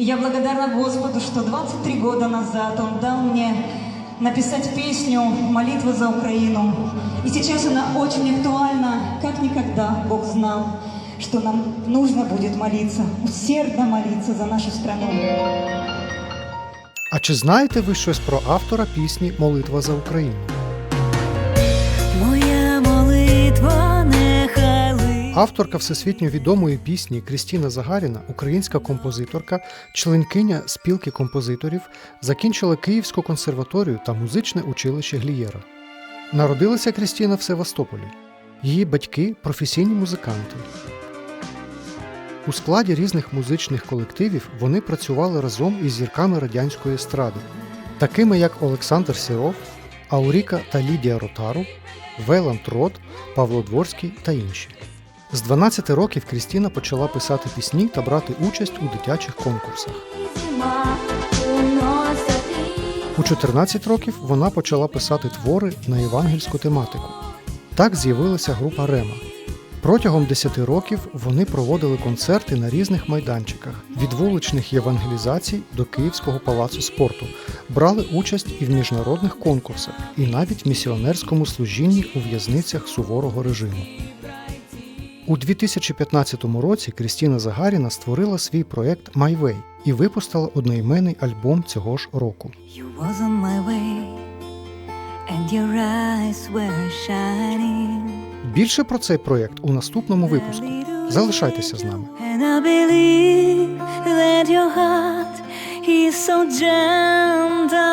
И я благодарна Господу, что 23 года назад Он дал мне написать песню «Молитва за Украину». И сейчас она очень актуальна, как никогда Бог знал, что нам нужно будет молиться, усердно молиться за нашу страну. А чи знаєте ви щось про автора пісні Молитва за Україну? Авторка всесвітньо відомої пісні Крістіна Загаріна, українська композиторка, членкиня спілки композиторів, закінчила Київську консерваторію та музичне училище Глієра. Народилася Крістіна в Севастополі. Її батьки професійні музиканти. У складі різних музичних колективів вони працювали разом із зірками радянської естради, такими як Олександр Сіров, Ауріка та Лідія Ротару, Веланд Рот, Павло Дворський та інші. З 12 років Крістіна почала писати пісні та брати участь у дитячих конкурсах. У 14 років вона почала писати твори на євангельську тематику. Так з'явилася група Рема. Протягом 10 років вони проводили концерти на різних майданчиках від вуличних євангелізацій до Київського палацу спорту, брали участь і в міжнародних конкурсах, і навіть місіонерському служінні у в'язницях суворого режиму. У 2015 році Крістіна Загаріна створила свій проєкт My Way і випустила одноіменний альбом цього ж року. You was on my way, and your eyes were shining. Більше про цей проєкт у наступному випуску. Залишайтеся з нами. And I believe that your heart is so wise.